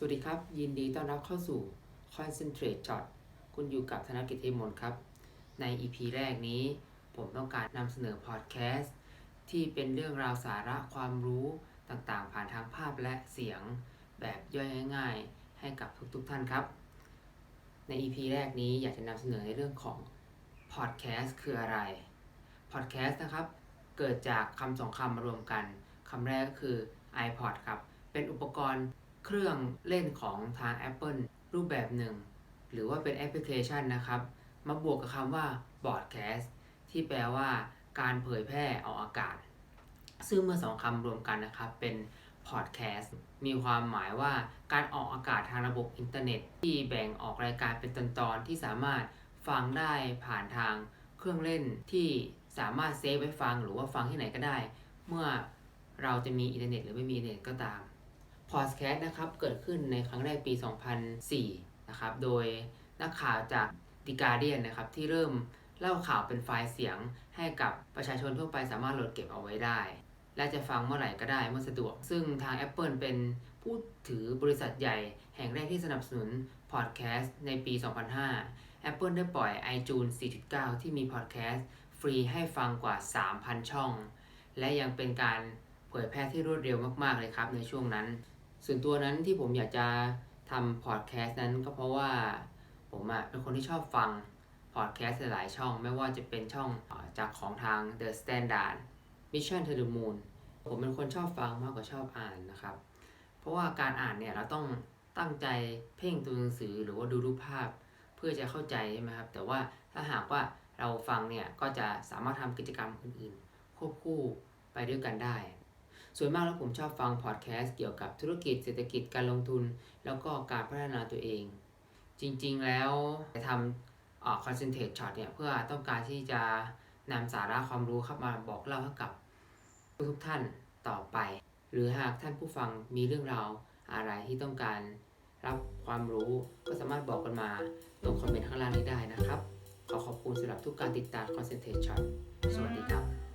สวัสดีครับ ยินดีต้อนรับเข้าสู่ Concentrate Shot คุณอยู่กับธนกิจเทมนครับ ใน EP แรกนี้ ผมต้องการนำเสนอพอดแคสต์ที่เป็นเรื่องราวสาระความรู้ต่างๆ ผ่านทางภาพและเสียงแบบย่อยง่ายๆ ให้กับทุกๆท่านครับ ใน EP แรกนี้อยากจะนำเสนอในเรื่องของพอดแคสต์คืออะไรพอดแคสต์นะครับ เกิดจากคำสองคำมารวมกันคำแรกก็คือ iPod ครับ เป็นอุปกรณ์ เครื่องเล่นของทาง Apple รูปแบบหนึ่ง หรือว่าเป็นแอปพลิเคชันนะครับ มาบวกกับคำว่า broadcast ที่แปลว่าการเผยแพร่ออกอากาศ ซึ่งเมื่อสองคำรวมกันนะครับ เป็น podcast มีความหมายว่าการออกอากาศทางระบบอินเทอร์เน็ต ที่แบ่งออกรายการเป็นตอนๆที่สามารถฟังได้ผ่านทางเครื่องเล่นที่สามารถเซฟไว้ฟังหรือว่าฟังที่ไหนก็ได้ เมื่อเราจะมีอินเทอร์เน็ตหรือไม่มีอินเทอร์เน็ตก็ตาม พอดแคสต์นะครับเกิดขึ้นในครั้งแรกปี 2004 นะครับ โดยนักข่าวจาก The Guardian นะครับที่เริ่มเล่าข่าวเป็นไฟล์เสียง ให้กับประชาชนทั่วไปสามารถโหลดเก็บเอาไว้ได้ และจะฟังเมื่อไหร่ก็ได้เมื่อสะดวก ซึ่งทาง Apple เป็นผู้ถือบริษัทใหญ่แห่งแรกที่สนับสนุนพอดแคสต์ในปี 2005 Apple ได้ปล่อย iTunes 4.9 ที่มีพอดแคสต์ฟรีให้ฟังกว่า 3,000 ช่อง และยังเป็นการเผยแพร่ที่รวดเร็วมาก ๆ เลยครับในช่วงนั้น ส่วนตัวนั้นที่ผมอยากจะทำพอดแคสต์นั้นก็เพราะว่าผมอะเป็นคนที่ชอบฟังพอดแคสต์หลายช่อง ไม่ว่าจะเป็นช่องจากของทาง The Standard Mission to the Moon ผมเป็นคนชอบฟังมากกว่าชอบอ่านนะครับ เพราะว่าการอ่านเนี่ยเราต้องตั้งใจเพ่งตัวหนังสือหรือว่าดูรูปภาพ เพื่อจะเข้าใจใช่ไหมครับ แต่ว่าถ้าหากว่าเราฟังเนี่ยก็จะสามารถทำกิจกรรมอื่นๆควบคู่ไปด้วยกันได้ ส่วนมากแล้วผมชอบฟังพอดแคสต์เกี่ยวกับธุรกิจเศรษฐกิจการลงทุน แล้วก็การพัฒนาตัวเอง จริงๆแล้วทำเอ่อ concentrate shot เนี่ยเพื่อต้องการที่จะนำสาระความรู้เข้ามาบอกเล่าให้กับทุกท่านต่อไป หรือหากท่านผู้ฟังมีเรื่องราวอะไรที่ต้องการรับความรู้ก็สามารถบอกกันมาตรงคอมเมนต์ข้างล่างนี้ได้นะครับ ขอขอบคุณสำหรับทุกการติดตาม concentrate shot สวัสดีครับ